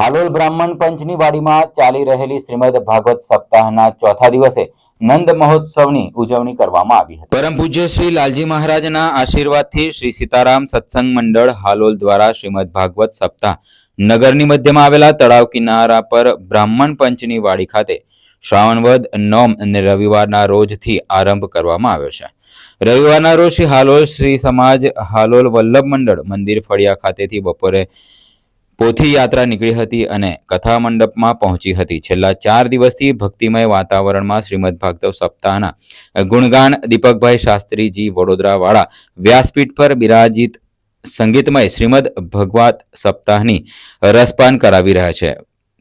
હાલોલ બ્રાહ્મણ પંચની વાડીમાં ચાલી રહેલી શ્રીમદ ભાગવત સપ્તાહના ચોથા દિવસે નંદ મહોત્સવની ઉજવણી કરવામાં આવી હતી. પરમ પૂજ્ય શ્રી લાલજી મહારાજના આશીર્વાદથી શ્રી સીતારામ સત્સંગ મંડળ હાલોલ દ્વારા શ્રીમદ ભાગવત સપ્તાહ નગરની મધ્યમાં આવેલા તળાવ કિનારા પર બ્રાહ્મણ પંચની વાડી ખાતે શ્રાવણ વદ નોમ અને રવિવારના રોજથી આરંભ કરવામાં આવ્યો છે. રવિવારના રોજ શ્રી હાલોલ શ્રી સમાજ હાલોલ વલ્લભ મંડળ મંદિર ફળિયા ખાતેથી બપોરે પોથી યાત્રા નીકળી હતી અને કથા મંડપમાં પહોંચી હતી. છેલ્લા ચાર દિવસથી ભક્તિમય વાતાવરણમાં શ્રીમદ ભાગવત સપ્તાહના ગુણગાન દીપકભાઈ શાસ્ત્રીજી વડોદરાવાળા વ્યાસપીઠ પર બિરાજિત સંગીતમય શ્રીમદ ભગવાત સપ્તાહની રસપાન કરાવી રહ્યા છે.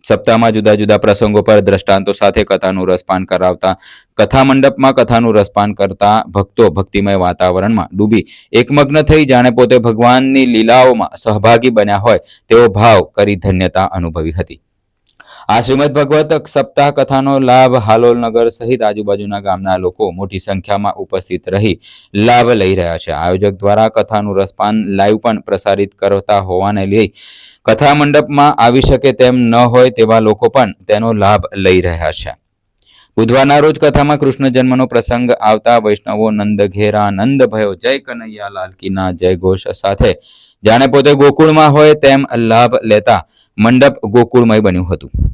સપ્તાહમાં જુદા જુદા પ્રસંગો પર દ્રષ્ટાંતો સાથે કથાનું રસપાન કરાવતા, કથા મંડપમાં કથાનું રસપાન કરતા ભક્તો ભક્તિમય વાતાવરણમાં ડૂબી. એકમગ્ન થઈ જાણે પોતે ભગવાનની લીલાઓમાં સહભાગી બન્યા હોય તેવો ભાવ કરી ધન્યતા અનુભવી હતી. આ શ્રીમદ ભગવત સપ્તાહ કથાનો લાભ હાલોલ નગર સહિત આજુબાજુના ગામના લોકો મોટી સંખ્યામાં ઉપસ્થિત રહી લાભ લઈ રહ્યા છે. આયોજક દ્વારા કથાનું રસપાન લાઈવ પણ પ્રસારિત કરતા હોવાને લઈ કથા મંડપમાં આવી શકે તેમ ન હોય તેવા લોકો પણ તેનો લાભ લઈ રહ્યા છે. બુધવારના રોજ કથામાં કૃષ્ણ જન્મનો પ્રસંગ આવતા વૈષ્ણવો નંદ ઘેરા નંદ ભયો જય કનૈયા લાલકીના જય ઘોષ સાથે જાણે પોતે ગોકુળમાં હોય તેમ લાભ લેતા મંડપ ગોકુળમય બન્યું હતું.